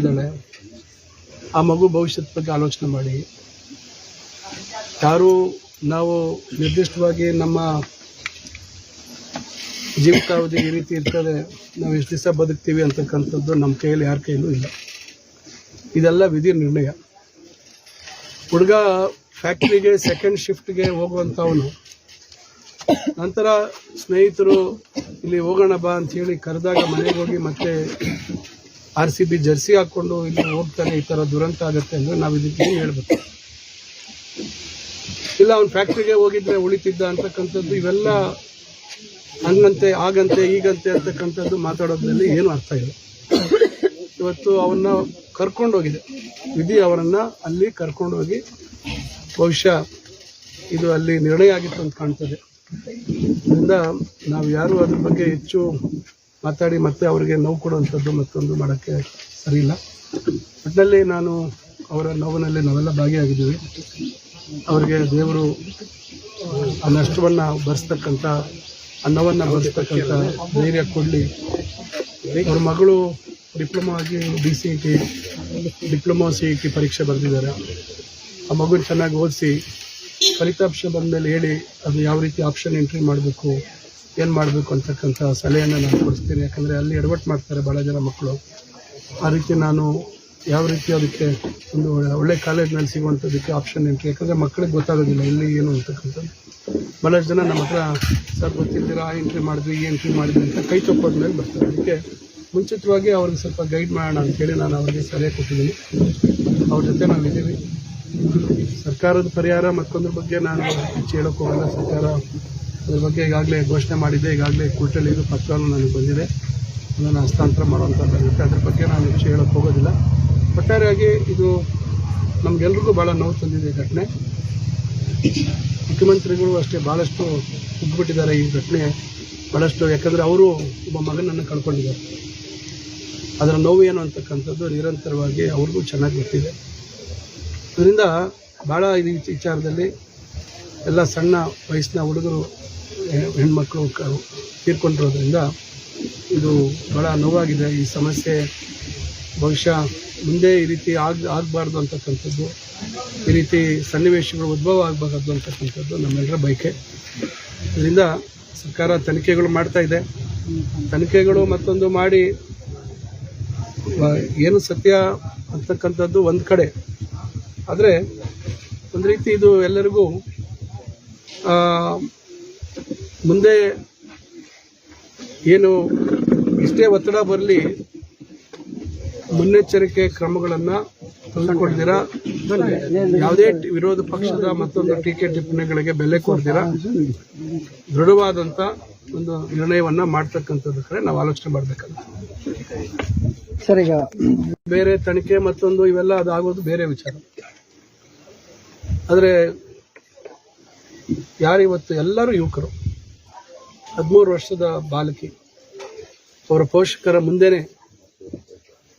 ಇದ್ದಾಳೆ ಆ ಮಗು ಭವಿಷ್ಯದ ಬಗ್ಗೆ ಆಲೋಚನೆ ಮಾಡಿ. ಯಾರು ನಾವು ನಿರ್ದಿಷ್ಟವಾಗಿ ನಮ್ಮ ಜೀವಿತಾವಧಿ ಈ ರೀತಿ ಇರ್ತದೆ, ನಾವು ಎಷ್ಟು ದಿವಸ ಬದುಕ್ತೀವಿ ಅಂತಕ್ಕಂಥದ್ದು ನಮ್ಮ ಕೈಯಲ್ಲಿ ಯಾರ ಕೈಯಲ್ಲೂ ಇಲ್ಲ. ಇದೆಲ್ಲ ವಿಧಿ ನಿರ್ಣಯ. ಹುಡುಗ ಫ್ಯಾಕ್ಟ್ರಿಗೆ ಸೆಕೆಂಡ್ ಶಿಫ್ಟ್ಗೆ ಹೋಗುವಂಥವನು, ನಂತರ ಸ್ನೇಹಿತರು, ಇಲ್ಲಿ ಹೋಗೋಣ ಬಾ ಅಂತ ಹೇಳಿ ಕರೆದಾಗ ಮನೆಗೆ ಹೋಗಿ ಮತ್ತೆ ಆರ್ ಸಿ ಬಿ ಜರ್ಸಿ ಹಾಕ್ಕೊಂಡು ಇಲ್ಲಿ ಹೋಗ್ತಾನೆ ಈ ಥರ ದುರಂತ ಆಗುತ್ತೆ ಅಂದರೆ ನಾವು ಇದಕ್ಕೆ ಹೇಳ್ಬೇಕು? ಇಲ್ಲ, ಅವ್ನು ಫ್ಯಾಕ್ಟ್ರಿಗೆ ಹೋಗಿದ್ರೆ ಉಳಿತಿದ್ದ ಅಂತಕ್ಕಂಥದ್ದು ಇವೆಲ್ಲ ಹಂಗಂತೆ ಆಗಂತೆ, ಈಗಂತೆ ಅಂತಕ್ಕಂಥದ್ದು ಮಾತಾಡೋದ್ರಲ್ಲಿ ಏನು ಅರ್ಥ ಇಲ್ಲ. ಇವತ್ತು ಅವನ್ನ ಕರ್ಕೊಂಡೋಗಿದೆ. ವಿಧಿ ಅವರನ್ನು ಅಲ್ಲಿ ಕರ್ಕೊಂಡೋಗಿ ಬಹುಶಃ ಇದು ಅಲ್ಲಿ ನಿರ್ಣಯ ಆಗಿತ್ತು ಅಂತ ಕಾಣ್ತದೆ. ಅದರಿಂದ ನಾವು ಯಾರು ಅದ್ರ ಬಗ್ಗೆ ಹೆಚ್ಚು ಮಾತಾಡಿ ಮತ್ತೆ ಅವರಿಗೆ ನೋವು ಕೊಡುವಂಥದ್ದು ಮತ್ತೊಂದು ಮಾಡೋಕ್ಕೆ ಸರಿ ಇಲ್ಲ. ಒಟ್ಟಿನಲ್ಲಿ ನಾನು ಅವರ ನೋವಿನಲ್ಲಿ ನಾವೆಲ್ಲ ಭಾಗಿಯಾಗಿದ್ದೀವಿ. ಅವರಿಗೆ ದೇವರು, ಆ ನಷ್ಟವನ್ನು ಭರಿಸ್ತಕ್ಕಂಥ, ಆ ನೋವನ್ನು ಭರಿಸ್ತಕ್ಕಂಥ ಧೈರ್ಯ ಕೊಡಲಿ. ಅವ್ರ ಮಗಳು ಡಿಪ್ಲೊಮಾ ಆಗಿ D C E T diploma C E T ಪರೀಕ್ಷೆ ಬರೆದಿದ್ದಾರೆ. ಆ ಮಗುನ ಚೆನ್ನಾಗಿ ಓದಿಸಿ, ಫಲಿತಾಂಶ ಬಂದಮೇಲೆ ಹೇಳಿ, ಅದು ಯಾವ ರೀತಿ ಆಪ್ಷನ್ ಎಂಟ್ರಿ ಮಾಡಬೇಕು ಏನು ಮಾಡಬೇಕು ಅಂತಕ್ಕಂಥ ಸಲಹೆಯನ್ನು ನಾನು ಕೊಡಿಸ್ತೀನಿ. ಯಾಕಂದರೆ ಅಲ್ಲಿ ಎಡವಟ್ಟು ಮಾಡ್ತಾರೆ ಭಾಳ ಜನ ಮಕ್ಕಳು ಆ ರೀತಿ ನಾನು ಯಾವ ರೀತಿ ಅದಕ್ಕೆ ಒಂದು ಒಳ್ಳೆ ಕಾಲೇಜ್ನಲ್ಲಿ ಸಿಗುವಂಥದ್ದಕ್ಕೆ ಆಪ್ಷನ್ ಏನು ಯಾಕಂದರೆ ಮಕ್ಕಳಿಗೆ ಗೊತ್ತಾಗೋದಿಲ್ಲ ಇಲ್ಲಿ ಏನು ಅಂತಕ್ಕಂಥದ್ದು. ಭಾಳಷ್ಟು ಜನ ನಮ್ಮ ಹತ್ರ, ಸರ್ ಗೊತ್ತಿದ್ದೀರಾ ಆ ಎಂಟ್ರಿ ಮಾಡಿದ್ವಿ, ಈ ಎಂಟ್ರಿ ಮಾಡಿದ್ವಿ ಅಂತ ಕೈ ತಪ್ಪೋದ ಮೇಲೆ ಬರ್ತಾರೆ. ಅದಕ್ಕೆ ಮುಂಚಿತವಾಗಿ ಅವ್ರಿಗೆ ಸ್ವಲ್ಪ ಗೈಡ್ ಮಾಡೋಣ ಅಂತೇಳಿ ನಾನು ಅವರಿಗೆ ಸಲಹೆ ಕೊಟ್ಟಿದ್ದೀನಿ. ಅವ್ರ ಜೊತೆ ನಾವಿದ್ದೀವಿ ಸರ್ಕಾರದ ಪರಿಹಾರ ಮತ್ತೊಂದ್ರ ಬಗ್ಗೆ ನಾನು ಹೆಚ್ಚು ಹೇಳೋಕೆ ಹೋಗಲ್ಲ. ಸರ್ಕಾರ ಅದ್ರ ಬಗ್ಗೆ ಈಗಾಗಲೇ ಘೋಷಣೆ ಮಾಡಿದ್ದೆ. ಈಗಾಗಲೇ ಕೂಟಲ್ಲಿ ಇದು ಪತ್ರವನ್ನು ನನಗೆ ಬಂದಿದೆ. ಅದನ್ನು ಹಸ್ತಾಂತರ ಮಾಡುವಂಥದ್ದಾಗುತ್ತೆ ಅದ್ರ ಬಗ್ಗೆ ನಾನು ಹೆಚ್ಚು ಹೇಳೋಕೆ ಹೋಗೋದಿಲ್ಲ. ಒಟ್ಟಾರೆಯಾಗಿ ಇದು ನಮಗೆಲ್ರಿಗೂ ಭಾಳ ನೋವು ತಂದಿದೆ ಘಟನೆ. ಮುಖ್ಯಮಂತ್ರಿಗಳು ಅಷ್ಟೇ ಭಾಳಷ್ಟು ಕುಗ್ಬಿಟ್ಟಿದ್ದಾರೆ ಈ ಘಟನೆ. ಭಾಳಷ್ಟು ಯಾಕಂದರೆ ಅವರು ಒಬ್ಬ ಮಗನನ್ನು ಕಳ್ಕೊಂಡಿದ್ದಾರೆ. ಅದರ ನೋವು ಏನು ಅಂತಕ್ಕಂಥದ್ದು ನಿರಂತರವಾಗಿ ಅವ್ರಿಗೂ ಚೆನ್ನಾಗಿ ಗೊತ್ತಿದೆ. ಅದರಿಂದ ಭಾಳ ಈ ವಿಚಾರದಲ್ಲಿ ಎಲ್ಲ ಸಣ್ಣ ವಯಸ್ಸಿನ ಹುಡುಗರು ಹೆಣ್ಮಕ್ಳು ತೀರ್ಕೊಂಡಿರೋದ್ರಿಂದ ಇದು ಬಹಳ ನೋವಾಗಿದೆ. ಈ ಸಮಸ್ಯೆ ಬಹುಶಃ ಮುಂದೆ ಈ ರೀತಿ ಆಗ, ಆಗಬಾರ್ದು ಅಂತಕ್ಕಂಥದ್ದು. ಈ ರೀತಿ ಸನ್ನಿವೇಶಗಳು ಉದ್ಭವ ಆಗಬಾರ್ದು ಅಂತಕ್ಕಂಥದ್ದು ನಮ್ಮೆಲ್ಲರ ಬಯಕೆ. ಇದರಿಂದ ಸರ್ಕಾರ ತನಿಖೆಗಳು ಮಾಡ್ತಾ ಇದೆ. ತನಿಖೆಗಳು ಮತ್ತೊಂದು ಮಾಡಿ ಏನು ಸತ್ಯ ಅಂತಕ್ಕಂಥದ್ದು ಒಂದು ಕಡೆ. ಆದರೆ ಒಂದು ರೀತಿ ಇದು ಎಲ್ಲರಿಗೂ ಮುಂದೆ ಏನು ಇಷ್ಟೇ ಒತ್ತಡ ಬರಲಿ ಮುನ್ನೆಚ್ಚರಿಕೆ ಕ್ರಮಗಳನ್ನು ತಂದುಕೊಡ್ತೀರಾ? ಯಾವುದೇ ವಿರೋಧ ಪಕ್ಷದ ಮತ್ತೊಂದು ಟೀಕೆ ಟಿಪ್ಪಣಿಗಳಿಗೆ ಬೆಲೆ ಕೊಡ್ತೀರಾ? ದೃಢವಾದಂಥ ಒಂದು ನಿರ್ಣಯವನ್ನ ಮಾಡ್ತಕ್ಕಂಥದ್ದು ಕಡೆ ನಾವು ಆಲೋಚನೆ ಮಾಡಬೇಕಲ್ಲ. ಸರ್ ಈಗ ಬೇರೆ ತನಿಖೆ ಮತ್ತೊಂದು ಇವೆಲ್ಲ ಅದಾಗೋದು ಬೇರೆ ವಿಚಾರ. ಆದರೆ ಯಾರಿವತ್ತು ಎಲ್ಲರೂ ಯುವಕರು. ಹದಿಮೂರು ವರ್ಷದ ಬಾಲಕಿ. ಅವರ ಪೋಷಕರ ಮುಂದೆನೆ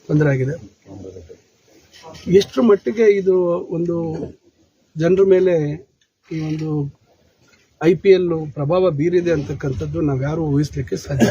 ತೊಂದರೆ ಆಗಿದೆ. ಎಷ್ಟು ಮಟ್ಟಿಗೆ ಇದು ಒಂದು ಜನರ ಮೇಲೆ ಈ ಒಂದು ಐ ಪಿ ಎಲ್ ಪ್ರಭಾವ ಬೀರಿದೆ ಅಂತಕ್ಕಂಥದ್ದು ನಾವ್ಯಾರೂ ಊಹಿಸ್ಲಿಕ್ಕೆ ಸಾಧ್ಯ.